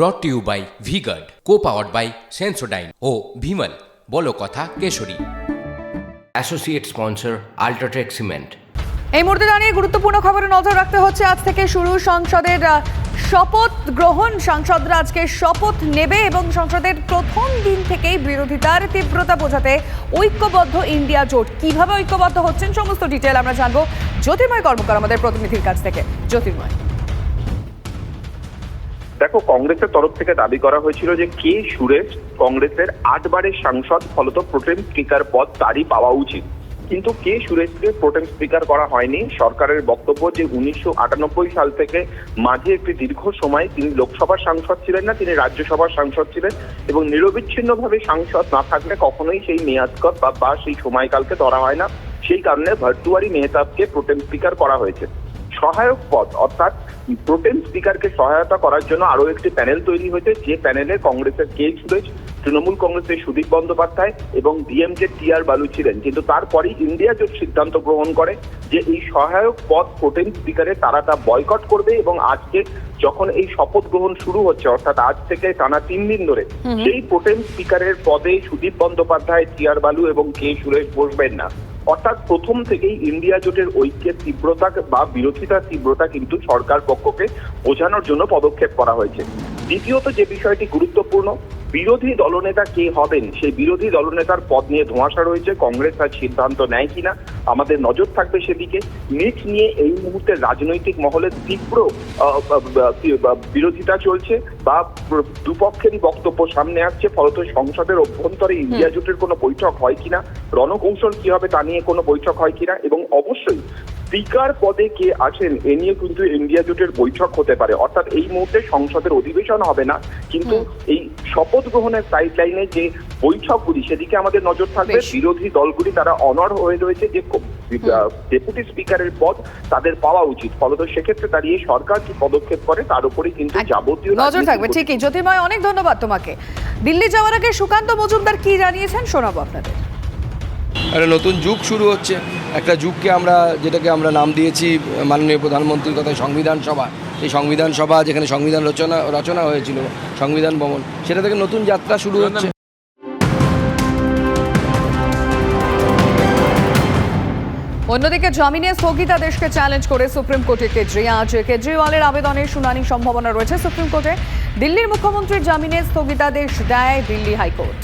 Brought to you by VGuard co powered by Sensodyne ও ভিমল বলো কথা Keshari. Associate sponsor UltraTech cement এই মুহূর্তে দাঁড়িয়ে গুরুত্বপূর্ণ খবরে নজর রাখতে হচ্ছে আজ থেকে শুরু সংসদের শপথ গ্রহণ। সাংসদরা আজকে শপথ নেবে এবং সংসদের প্রথম দিন থেকেই বিরোধিতার তীব্রতা বোঝাতে ঐক্যবদ্ধ ইন্ডিয়া জোট। কীভাবে ঐক্যবদ্ধ হচ্ছেন সমস্ত ডিটেল আমরা জানব জ্যোতির্ময় কর্মকার আমাদের প্রতিনিধির কাছ থেকে। জ্যোতির্ময়। দেখো, কংগ্রেসের তরফ থেকে দাবি করা হয়েছিল যে কে সুরেশ কংগ্রেসের আটবারের সাংসদ, ফলত প্রোটেম স্পিকার পদ তারই পাওয়া উচিত। কিন্তু কে সুরেশকে প্রোটেম স্পিকার করা হয়নি? সরকারের বক্তব্য যে উনিশশো আটানব্বই সাল থেকে মাঝে একটি দীর্ঘ সময় তিনি লোকসভার সাংসদ ছিলেন না, তিনি রাজ্যসভার সাংসদ ছিলেন এবং নিরবিচ্ছিন্নভাবে সাংসদ না থাকলে কখনোই সেই মেয়াদকত বা সেই সময়কালকে ধরা হয় না। সেই কারণে ভার্তুয়ারি মেহতাবকে প্রোটেম স্পিকার করা হয়েছে। সহায়ক পদ অর্থাৎ প্রোটেম স্পিকারকে সহায়তা করার জন্য আরও একটি প্যানেল তৈরি হয়েছে। যে প্যানেলে কংগ্রেসের কে সুরেশ তৃণমূল কংগ্রেসের সুদীপ বন্দ্যোপাধ্যায় এবং ডিএমকে টি আর বালু ছিলেন। কিন্তু তারপরে ইন্ডিয়া জোট সিদ্ধান্ত গ্রহণ করে যে এই সহায়ক পদ প্রোটেম স্পিকারে তারা তা বয়কট করবে এবং আজকে যখন এই শপথ গ্রহণ শুরু হচ্ছে অর্থাৎ আজ থেকে টানা তিন দিন ধরে সেই প্রোটেম স্পিকারের পদে সুদীপ বন্দ্যোপাধ্যায় টি আর বালু এবং কে সুরেশ বসবেন না। অর্থাৎ প্রথম থেকেই ইন্ডিয়া জোটের ঐক্যের তীব্রতা বা বিরোধিতার তীব্রতা কিন্তু সরকার পক্ষকে বোঝানোর জন্য পদক্ষেপ করা হয়েছে। দ্বিতীয়ত যে বিষয়টি গুরুত্বপূর্ণ বিরোধী দলনেতা কে হবেন? সেই বিরোধী দলনেতার পদ নিয়ে ধোঁয়াশা রয়েছে। কংগ্রেস তার সিদ্ধান্ত নেয় কিনা? আমাদের নজর থাকবে সেদিকে। নিট নিয়ে এই মুহূর্তে রাজনৈতিক মহলে তীব্র বিরোধিতা চলছে বা দুপক্ষেরই বক্তব্য সামনে আসছে। ফলত সংসদের অভ্যন্তরে ইন্ডিয়া জোটের কোনো বৈঠক হয় কিনা? রণকৌশল কি হবে তা নিয়ে কোনো বৈঠক হয় কিনা? এবং অবশ্যই স্পিকার পদে কে আছেন এ নিয়ে কিন্তু ইন্ডিয়া জোটের বৈঠক হতে পারে। অর্থাৎ এই মুহূর্তে সংসদের অধিবেশন হবে না। কিন্তু এই শপথ গ্রহণের সাইডলাইনে যে বৈঠকগুলি সেদিকে আমাদের নজর থাকবে। বিরোধী দলগুলি তারা অনর হয়ে রয়েছে যে ডেপুটি স্পিকারের পদ তাদের পাওয়া উচিত। ফলত সেক্ষেত্রে দাঁড়িয়ে সরকার কি পদক্ষেপ করে তার উপরে কিন্তু যাবতীয় নজর থাকবে। ঠিকই। জ্যোতির্ময় অনেক ধন্যবাদ তোমাকে। দিল্লি যাওয়ার আগে সুকান্ত মজুমদার কি জানিয়েছেন শোনাবো আপনাদের। একটা নতুন যুগ শুরু হচ্ছে। একটা যুগকে আমরা যেটাকে আমরা নাম দিয়েছি মাননীয় প্রধানমন্ত্রীর কথা সংবিধান সভা। এই সংবিধান সভা যেখানে সংবিধান রচনা রচনা হয়েছিল সংবিধান ভবন সেটা থেকে নতুন যাত্রা শুরু হচ্ছে। অন্যদিকে জামিনে স্থগিতাদেশকে চ্যালেঞ্জ করে সুপ্রিম কোর্টে কেজরি আজ কেজরিওয়ালের আবেদনের শুনানির সম্ভাবনা রয়েছে সুপ্রিম কোর্টে। দিল্লির মুখ্যমন্ত্রীর জামিনে স্থগিতাদেশ দেয় দিল্লি হাইকোর্ট।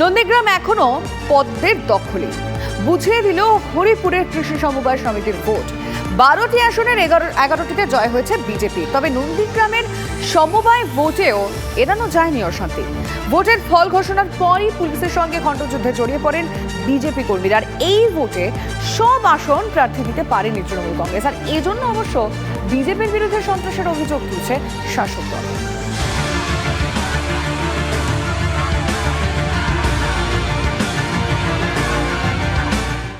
নন্দীগ্রাম এখনও পদ্মের দখলে। বুঝিয়ে দিল হরিপুরের কৃষি সমবায় সমিতির ভোট। বারোটি আসনের এগারো, এগারোটিতে জয় হয়েছে বিজেপি। তবে নন্দীগ্রামের সমবায় ভোটেও এড়ানো যায়নি অশান্তি। ভোটের ফল ঘোষণার পরই পুলিশের সঙ্গে খণ্ডযুদ্ধে জড়িয়ে পড়েন বিজেপি কর্মীরা। আর এই ভোটে সব আসন প্রার্থী দিতে পারেনি তৃণমূল কংগ্রেস। আর এজন্য অবশ্য বিজেপির বিরুদ্ধে সন্ত্রাসের অভিযোগ তুলছে শাসক দল।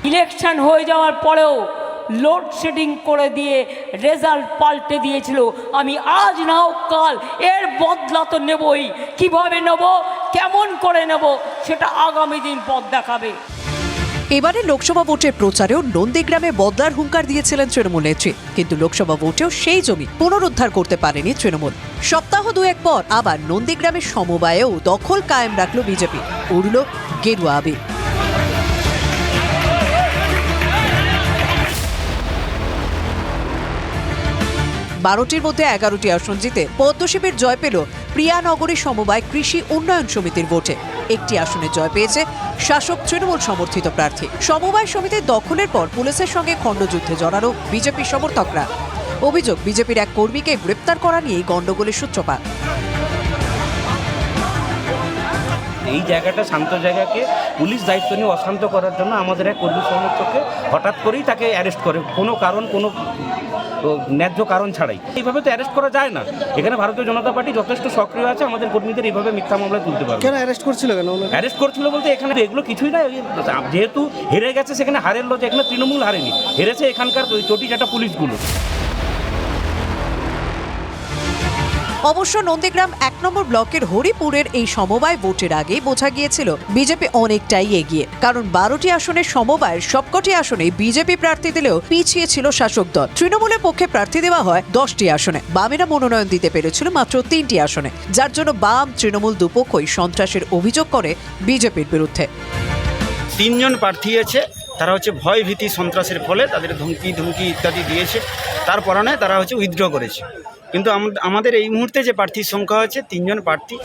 ইলেকশন হয়ে যাওয়ার পরেও লোডশেডিং করে দিয়ে রেজাল্ট পাল্টে দিয়েছিল। আমি আজ নাও কাল এর বদলা তো নেবই। কীভাবে নেব? কেমন করে নেব? সেটা আগামী দিন পথ দেখাবে। এবারে লোকসভা ভোটের প্রচারেও নন্দীগ্রামে বদলার হুঙ্কার দিয়েছিলেন তৃণমূল নেত্রী। কিন্তু লোকসভা ভোটেও সেই জমি পুনরুদ্ধার করতে পারেনি তৃণমূল। সপ্তাহ দুয়েক পর আবার নন্দীগ্রামের সমবায়েও দখল কায়েম রাখল বিজেপি। উড়ল গেরুয়া আবির। বারোটির মধ্যে এগারোটি আসন জিতে পদ্মশিবির জয় পেল প্রিয়ানগরী সমবায় কৃষি উন্নয়ন সমিতির ভোটে। একটি আসনে জয় পেয়েছে শাসক তৃণমূল সমর্থিত প্রার্থী। সমবায় সমিতির দখলের পর পুলিশের সঙ্গে খণ্ডযুদ্ধে জড়ানো বিজেপি সমর্থকরা। অভিযোগ, বিজেপির এক কর্মীকে গ্রেপ্তার করা নিয়েই গণ্ডগোলের সূত্রপাত। এই জায়গাটা শান্ত জায়গাকে পুলিশ দায়িত্ব নিয়ে অশান্ত করার জন্য আমাদের এক কর্মী সমর্থককে হঠাৎ করেই তাকে অ্যারেস্ট করে। কোনো কারণ, কোনো ন্যায্য কারণ ছাড়াই। এইভাবে তো অ্যারেস্ট করা যায় না। এখানে ভারতীয় জনতা পার্টি যথেষ্ট সক্রিয় আছে আমাদের কর্মীদের এইভাবে মিথ্যা মামলা তুলতে পারবে কেন অ্যারেস্ট করছিল কেন অ্যারেস্ট করছিল বলতে এখানে এগুলো কিছুই না যেহেতু হেরে গেছে সেখানে হারের লজ এখানে তৃণমূল হারেনি। হেরেছে এখানকার চটি চাটা পুলিশগুলো। অবশ্য নন্দীগ্রাম এক নম্বর ব্লকের হরিপুরের এই সমবায় ভোটের আগে বোঝা গিয়েছিল, বিজেপি অনেকটাই এগিয়ে। কারণ বারোটি আসনের সমবায়ের সবকটি আসনে বিজেপি প্রার্থী দিলেও পিছিয়ে ছিল শাসক দল। তৃণমূলের পক্ষে প্রার্থী দেওয়া হয় দশটি আসনে। বামেরা মনোনয়ন দিতে পেরেছিল মাত্র তিনটি আসনে। যার জন্য বাম তৃণমূল দুপক্ষই সন্ত্রাসের অভিযোগ করে বিজেপির বিরুদ্ধে। তিনজন প্রার্থী আছে, তারা হচ্ছে ভয় ভীতি সন্ত্রাসের ফলে তাদের ধমকি ধমকি ইত্যাদি দিয়েছে। তার পরনে তারা হচ্ছে উইথড্র করেছে। কিন্তু আমাদের এই মুহূর্তে যে প্রার্থীর সংখ্যা হচ্ছে তিনজন প্রার্থী।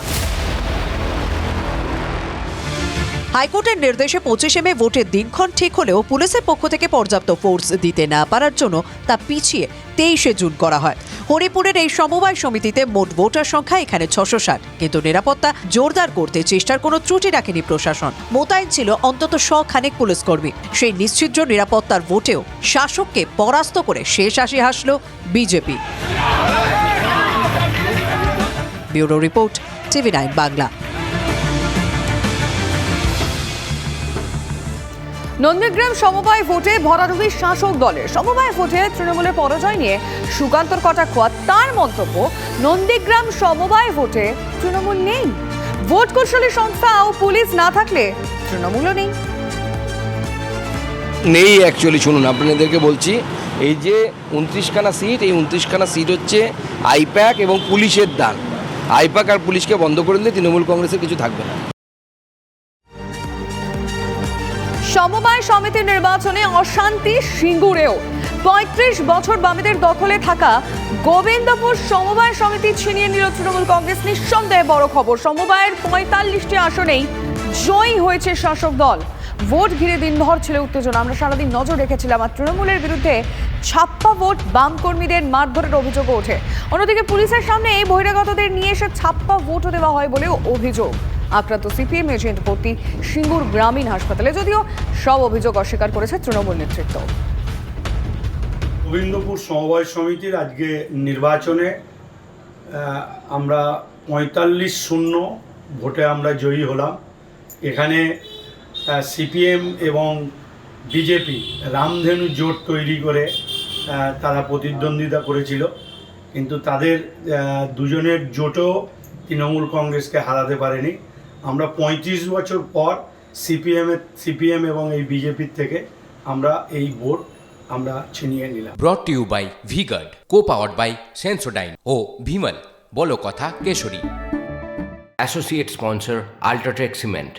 হাইকোর্টের নির্দেশে পঁচিশে মে ভোটের দিনক্ষণ ঠিক হলেও পুলিশের পক্ষ থেকে পর্যাপ্ত ফোর্স দিতে না পারার জন্য তা পিছিয়ে তেইশে জুন করা হয়। হরিপুরের এই সমবায় সমিতিতে মোট ভোটার সংখ্যা এখানে ছশো ষাট। কিন্তু নিরাপত্তা জোরদার করতে চেষ্টার কোনো ত্রুটি রাখেনি প্রশাসন। মোতায়েন ছিল অন্তত শখানেক পুলিশকর্মী। সেই নিশ্চিদ্র নিরাপত্তার ভোটেও শাসককে পরাস্ত করে শেষ হাসি হাসল BJP. Bureau report TV nine Bangla. Nandigram সমবায় ভোটে ভরাডুবি শাসক দলের। সমবায় ভোটে তৃণমূলের পরাজয় নিয়ে সুকান্তর কটাক্ষ তার মন্তব্য নন্দীগ্রাম সমবায় ভোটে তৃণমূল নেই। ভোট কৌশলী সংস্থা ও পুলিশ না থাকলে তৃণমূলও নেই। নেই অ্যাকচুয়ালি শুনুন আপনাদেরকে বলছি এই যে উনত্রিশখানা সিট এই উনত্রিশখানা সিট হচ্ছে আইপ্যাক এবং পুলিশের দান। আইপ্যাক আর পুলিশকে বন্ধ করে দিলে তৃণমূল কংগ্রেসের কিছু থাকবে না। সমবায় সমিতির নির্বাচনে অশান্তি সিঙ্গুরেও। পঁয়ত্রিশ বছর বামেদের দখলে থাকা গোবিন্দপুর সমবায় সমিতি ছিনিয়ে নিল তৃণমূল কংগ্রেস। নিঃসন্দেহে বড় খবর, সমবায়ের পঁয়তাল্লিশটি আসনেই জয়ী হয়েছে শাসক দল। ভোট ঘিরে দিনভর ছিল উত্তেজনা। আমরা সারাদিন নজর রেখেছিলাম, আর তৃণমূলের বিরুদ্ধে ছাপ্পা ভোট বাম কর্মীদের মারধরের অভিযোগও ওঠে। অন্যদিকে পুলিশের সামনে এই বহিরাগতদের নিয়ে এসে ছাপ্পা ভোটও দেওয়া হয় বলেও অভিযোগ। আক্রান্ত সিপিএম এজেন্ট ভর্তি সিঙ্গুর গ্রামীণ হাসপাতালে, যদিও সব অভিযোগ অস্বীকার করেছে তৃণমূল নেতৃত্ব। গোবিন্দপুর সমবায় সমিতির আজকে নির্বাচনে আমরা পঁয়তাল্লিশ শূন্য ভোটে আমরা জয়ী হলাম। এখানে সিপিএম এবং বিজেপি রামধেনু জোট তৈরি করে তারা প্রতিদ্বন্দ্বিতা করেছিল। কিন্তু তাদের দুজনের জোটও তৃণমূল কংগ্রেসকে হারাতে পারেনি। আমরা পঁয়ত্রিশ বছর পর সিপিএমের সিপিএম এবং এই বিজেপির থেকে আমরা এই ভোট আমরা ছিনিয়ে নিলাম। Brought to you by VGuard co powered by Sensodyne ও ভিমল বলো কথা Keshari. Associate sponsor UltraTech cement